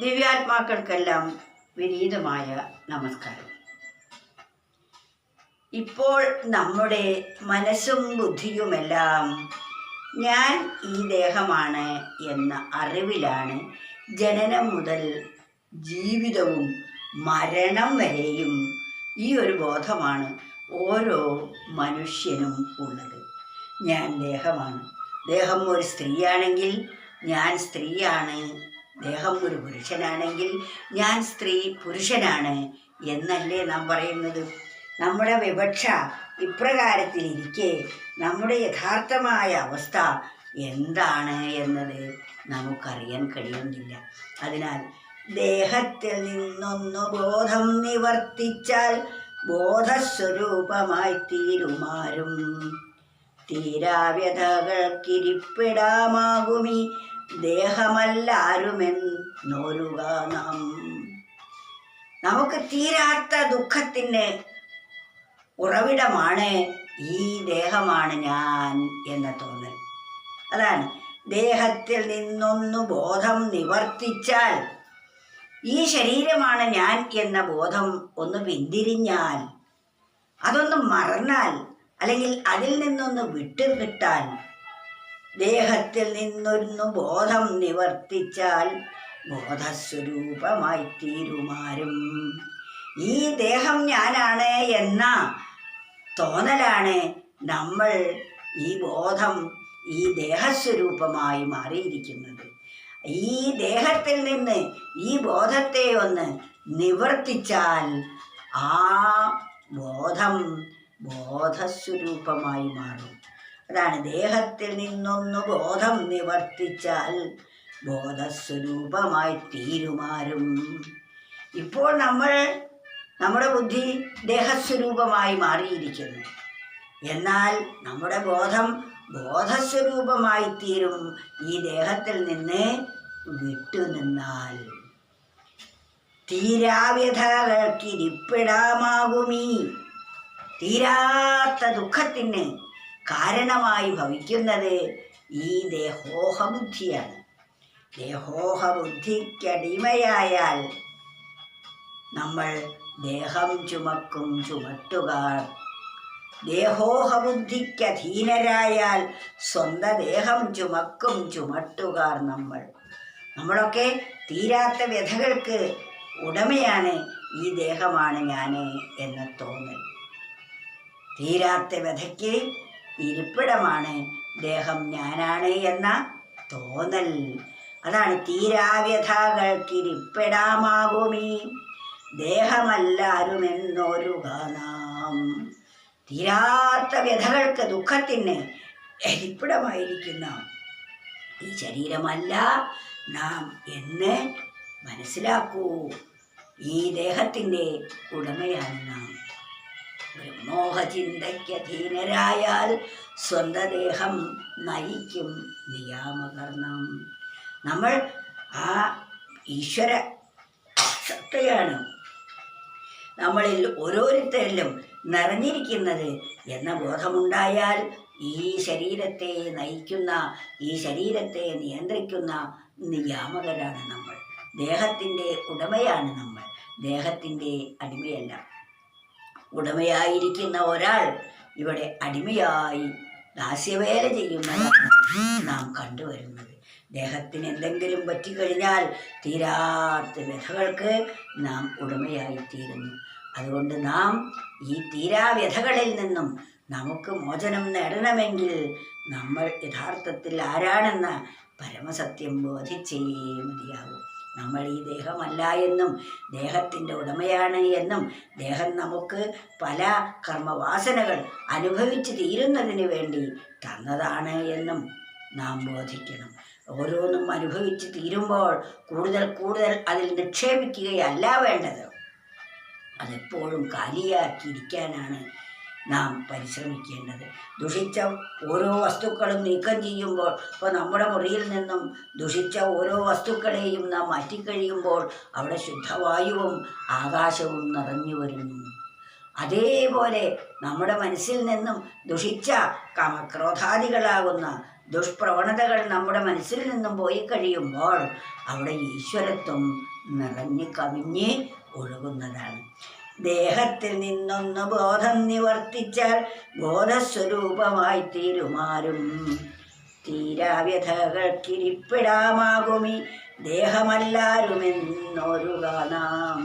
ദിവ്യാത്മാക്കൾക്കെല്ലാം വിനീതമായ നമസ്കാരം. ഇപ്പോൾ നമ്മുടെ മനസ്സും ബുദ്ധിയുമെല്ലാം ഞാൻ ഈ ദേഹമാണ് എന്ന അറിവിലാണ് ജനനം മുതൽ ജീവിതവും മരണം വരെയും ഈ ഒരു ബോധമാണ് ഓരോ മനുഷ്യനും ഉള്ളത്. ഞാൻ ദേഹമാണ്. ദേഹം ഒരു സ്ത്രീയാണെങ്കിൽ ഞാൻ സ്ത്രീയാണ്. ദേഹം ഒരു പുരുഷനാണെങ്കിൽ ഞാൻ സ്ത്രീ പുരുഷനാണ് എന്നല്ലേ നാം പറയുന്നത്? നമ്മുടെ വിവക്ഷ ഇപ്രകാരത്തിലിരിക്കെ നമ്മുടെ യഥാർത്ഥമായ അവസ്ഥ എന്താണ് എന്നത് നമുക്കറിയാൻ കഴിയുന്നില്ല. അതിനാൽ ദേഹത്തിൽ നിന്നൊന്നു ബോധം നിവർത്തിച്ചാൽ ബോധസ്വരൂപമായി തീരുമാരും തീരാവ്യതകൾക്കിരിപ്പിടാമാകുമീ ദേഹമല്ലാരുമെന്നോരുക നാം നമുക്ക് തീരാത്ത ദുഃഖത്തിന് ഉറവിടമാണ് ഈ ദേഹമാണ് ഞാൻ എന്ന തോന്നൽ. അതാണ്. ദേഹത്തിൽ നിന്നൊന്നു ബോധം നിവർത്തിച്ചാൽ ഈ ശരീരമാണ് ഞാൻ എന്ന ബോധം ഒന്ന് പിന്തിരിഞ്ഞാൽ അതൊന്ന് മറന്നാൽ അല്ലെങ്കിൽ അതിൽ നിന്നൊന്ന് വിട്ടുകിട്ടാൽ ദേഹത്തിൽ നിന്നൊരുന്നു ബോധം നിവർത്തിച്ചാൽ ബോധസ്വരൂപമായി തീരുമാരും ഈ ദേഹം ഞാനാണ് എന്ന തോന്നലാണ് നമ്മൾ ഈ ബോധം ഈ ദേഹസ്വരൂപമായി മാറിയിരിക്കുന്നത്. ഈ ദേഹത്തിൽ നിന്ന് ഈ ബോധത്തെ ഒന്ന് നിവർത്തിച്ചാൽ ആ ബോധം ബോധസ്വരൂപമായി മാറും. അതാണ് ദേഹത്തിൽ നിന്നൊന്നു ബോധം നിവർത്തിച്ചാൽ ബോധസ്വരൂപമായി തീരുമാരും. ഇപ്പോൾ നമ്മൾ നമ്മുടെ ബുദ്ധി ദേഹസ്വരൂപമായി മാറിയിരിക്കുന്നു. എന്നാൽ നമ്മുടെ ബോധം ബോധസ്വരൂപമായി തീരും ഈ ദേഹത്തിൽ നിന്ന് വിട്ടുനിന്നാൽ തീരാവ്യഥകൾക്കിരിപ്പിടാമാകുമീ തീരാത്ത ദുഃഖത്തിന് കാരണമായി ഭവിക്കുന്നത് ഈ ദേഹോഹബുദ്ധിയാണ്. ദേഹോഹബുദ്ധിക്കടിമയായാൽ നമ്മൾ ദേഹം ചുമക്കും ചുമട്ടുക ദേഹോഹബുദ്ധിക്കധീനരായാൽ സ്വന്ത ദേഹം ചുമക്കും ചുമട്ടുകാർ നമ്മൾ. നമ്മളൊക്കെ തീരാത്ത വ്യഥകൾക്ക് ഉടമയാണ് ഈ ദേഹമാണ് ഞാൻ എന്ന തോന്നൽ. തീരാത്ത വ്യഥയ്ക്ക് ഇരിപ്പിടമാണ്. ദേഹം ഞാനാണ് എന്ന തോന്നൽ. അതാണ് തീരാവ്യഥകൾക്കിരിപ്പിടാമാകുമീ. ദേഹമല്ലാരുമെന്നൊരു നാം തീരാത്ത വ്യഥകൾക്ക് ദുഃഖത്തിന് ഇരിപ്പിടമായിരിക്കുന്ന ഈ ശരീരമല്ല നാം എന്ന് മനസ്സിലാക്കൂ. ഈ ദേഹത്തിന്റെ ഉടമയാണ് നാം. ബ്രഹ്മോഹചിന്തയ്ക്ക് സ്വന്ത സ്വന്തദേഹം നയിക്കും നിയാമകർണം. നമ്മൾ ആ ഈശ്വര സത്തയാണ് നമ്മളിൽ ഓരോരുത്തരിലും നിറഞ്ഞിരിക്കുന്നത് എന്ന ബോധമുണ്ടായാൽ ഈ ശരീരത്തെ നയിക്കുന്ന ഈ ശരീരത്തെ നിയന്ത്രിക്കുന്ന നിയാമകരാണ് നമ്മൾ. ദേഹത്തിന്റെ ഉടമയാണ് നമ്മൾ. ദേഹത്തിന്റെ അടിമയല്ല. ഉടമയായിരിക്കുന്ന ഒരാൾ ഇവിടെ അടിമയായി ദാസ്യവേല ചെയ്യുന്നതാണ് നാം കണ്ടുവരുന്നത്. ദേഹത്തിന് എന്തെങ്കിലും പറ്റിക്കഴിഞ്ഞാൽ തീരാത്ത വ്യഥകൾക്ക് നാം ഉടമയായി തീരുന്നു അതുകൊണ്ട് നാം ഈ തീരാവ്യഥകളിൽ നിന്നും നമുക്ക് മോചനം നേടണമെങ്കിൽ നമ്മൾ യഥാർത്ഥത്തിൽ ആരാണെന്ന പരമസത്യം ബോധിച്ചേ മതിയാകും നമ്മൾ ഈ ദേഹമല്ല എന്നും ദേഹത്തിന്റെ ഉടമയാണ് എന്നും ദേഹം നമുക്ക് പല കർമ്മവാസനകൾ അനുഭവിച്ച് തീരുന്നതിന് വേണ്ടി തന്നതാണ് എന്നും നാം ബോധിക്കണം. ഓരോന്നും അനുഭവിച്ച് തീരുമ്പോൾ കൂടുതൽ കൂടുതൽ അതിൽ നിക്ഷേപിക്കുകയല്ല വേണ്ടത്. അതെപ്പോഴും കാലിയാക്കിയിരിക്കാനാണ് നാം പരിശ്രമിക്കേണ്ടത്. ദുഷിച്ച ഓരോ വസ്തുക്കളും നീക്കം ചെയ്യുമ്പോൾ ഇപ്പോൾ നമ്മുടെ മുറിയിൽ നിന്നും ദുഷിച്ച ഓരോ വസ്തുക്കളെയും നാം മാറ്റിക്കഴിയുമ്പോൾ അവിടെ ശുദ്ധവായുവും ആകാശവും നിറഞ്ഞു വരുന്നു. അതേപോലെ നമ്മുടെ മനസ്സിൽ നിന്നും ദുഷിച്ച കാമക്രോധാദികളാകുന്ന ദുഷ്പ്രവണതകൾ നമ്മുടെ മനസ്സിൽ നിന്നും പോയി കഴിയുമ്പോൾ അവിടെ ഈശ്വരത്വം നിറഞ്ഞു കവിഞ്ഞ് ഒഴുകുന്നതാണ്. ദേഹത്തിൽ നിന്നൊന്ന് ബോധം നിവർത്തിച്ചാൽ ബോധസ്വരൂപമായി തീരുമാരും തീരാവ്യഥകൾക്കിരിപ്പിടാമാകുമി ദേഹമല്ലാരുമെന്നൊരു നാം.